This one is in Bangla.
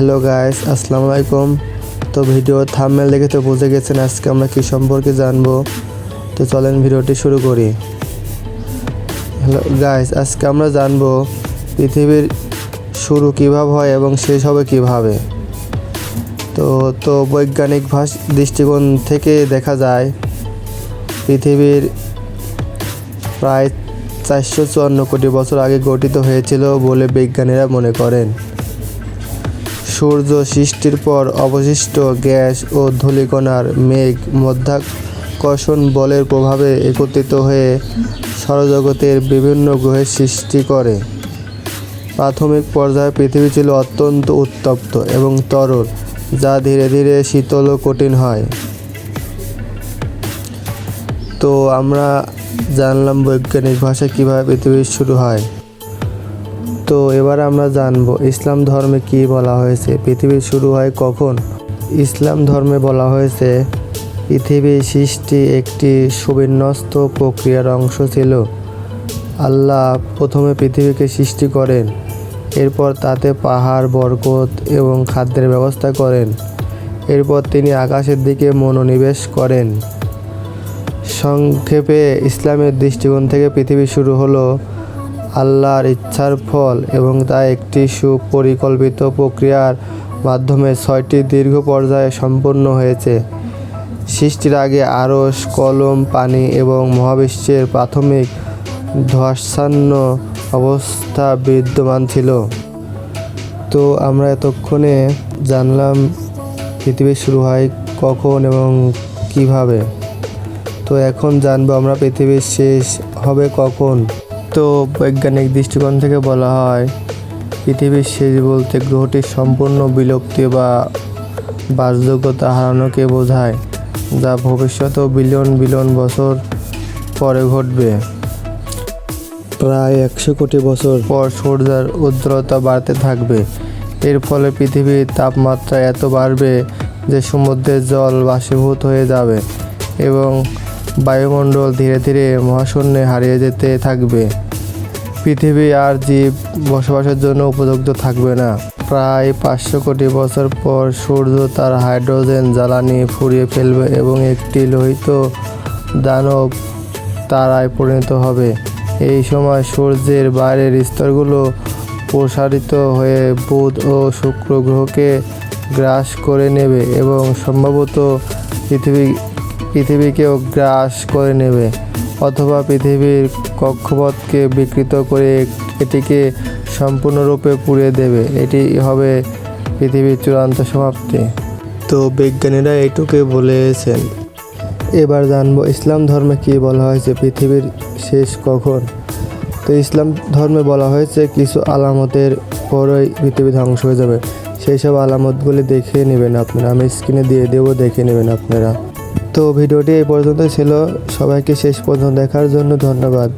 হ্যালো গাইস, আসসালামু আলাইকুম। তো ভিডিও থাম্বনেল দেখে তো বুঝে গেছেন আজকে আমরা কী সম্পর্কে জানব। তো চলেন ভিডিওটি শুরু করি। হ্যালো গাইস, আজকে আমরা জানব পৃথিবীর শুরু কীভাবে হয় এবং শেষ হবে কীভাবে। তো তো বৈজ্ঞানিক ভাষ দৃষ্টিকোণ থেকে দেখা যায়, পৃথিবীর প্রায় চারশো চুয়ান্ন কোটি বছর আগে গঠিত হয়েছিল বলে বিজ্ঞানীরা মনে করেন। সূর্য সৃষ্টির পর অবশিষ্ট গ্যাস ও ধূলিকণার মেঘ মধ্যাকর্ষণ বলের প্রভাবে একত্রিত হয়ে সৌরজগতের বিভিন্ন গ্রহের সৃষ্টি করে। প্রাথমিক পর্যায়ে পৃথিবী ছিল অত্যন্ত উত্তপ্ত এবং তরল, যা ধীরে ধীরে শীতল ও কঠিন হয়। তো আমরা জানলাম বৈজ্ঞানিক ভাষায় কীভাবে পৃথিবীর শুরু হয়। তো এবার আমরা জানব, ইসলাম ধর্মে কি বলা হয়েছে? পৃথিবী শুরু হয় কখন? ইসলাম ধর্মে বলা হয়েছে পৃথিবীর সৃষ্টি একটি সুবিন্যস্ত প্রক্রিয়ার অংশ ছিল। আল্লাহ প্রথমে পৃথিবীকে সৃষ্টি করেন, এরপর তাতে পাহাড়, বরকত এবং খাদ্যের ব্যবস্থা করেন। এরপর তিনি আকাশের দিকে মনোনিবেশ করেন। সংক্ষেপে, ইসলামের দৃষ্টিকোণ থেকে পৃথিবী শুরু হলো আল্লাহর ইচ্ছার ফল এবং তা একটি সুপরিকল্পিত প্রক্রিয়ার মাধ্যমে ছয়টি দীর্ঘ পর্যায়ে সম্পন্ন হয়েছে। সৃষ্টির আগে আরস কলম, পানি এবং মহাবিশ্বের প্রাথমিক ধসান্ন অবস্থা বিদ্যমান ছিল। তো আমরা এতক্ষণে জানলাম পৃথিবী শুরু হয় কখন এবং কীভাবে। তো এখন জানব আমরা পৃথিবীর শেষ হবে কখন। বৈজ্ঞানিক দৃষ্টিকোণ থেকে বলা হয়, পৃথিবীর শেষ বলতে গ্রহটির সম্পূর্ণ বিলুপ্তি বা বাসযোগ্যতা হারানোকে বোঝায়, যা ভবিষ্যতেও বিলিয়ন বিলিয়ন বছর পরে ঘটবে। প্রায় একশো কোটি বছর পর সূর্যের উজ্জ্বলতা বাড়তে থাকবে। এর ফলে পৃথিবীর তাপমাত্রা এত বাড়বে যে সমুদ্রের জল বাষ্পীভূত হয়ে যাবে এবং বায়ুমণ্ডল ধীরে ধীরে মহাশূন্যে হারিয়ে যেতে থাকবে। পৃথিবী আর জীব বসবাসের জন্য উপযুক্ত থাকবে না। প্রায় পাঁচশো কোটি বছর পর সূর্য তার হাইড্রোজেন জ্বালানি ফুরিয়ে ফেলবে এবং একটি লোহিত দানব তারায় পরিণত হবে। এই সময় সূর্যের বাইরের স্তরগুলো প্রসারিত হয়ে বুধ ও শুক্র গ্রহকে গ্রাস করে নেবে এবং সম্ভবত পৃথিবী পৃথিবীকেও গ্রাস করে নেবে অথবা পৃথিবীর কক্ষপথকে বিকৃত করে এটিকে সম্পূর্ণরূপে পুড়িয়ে দেবে। এটি হবে পৃথিবীর চূড়ান্ত সমাপ্তি। তো বিজ্ঞানীরা এইটুকুই বলেছেন। এবার জানব ইসলাম ধর্মে কী বলা হয়েছে, পৃথিবীর শেষ কখন? তো ইসলাম ধর্মে বলা হয়েছে, কিছু আলামতের পরই পৃথিবী ধ্বংস হয়ে যাবে। সেই সব আলামতগুলি দেখে নেবেন আপনারা। আমি স্ক্রিনে দিয়ে দেবো, দেখে নেবেন আপনারা। তো ভিডিওটি এই পর্যন্তই ছিল। সবাইকে শেষ পর্যন্ত দেখার জন্য ধন্যবাদ।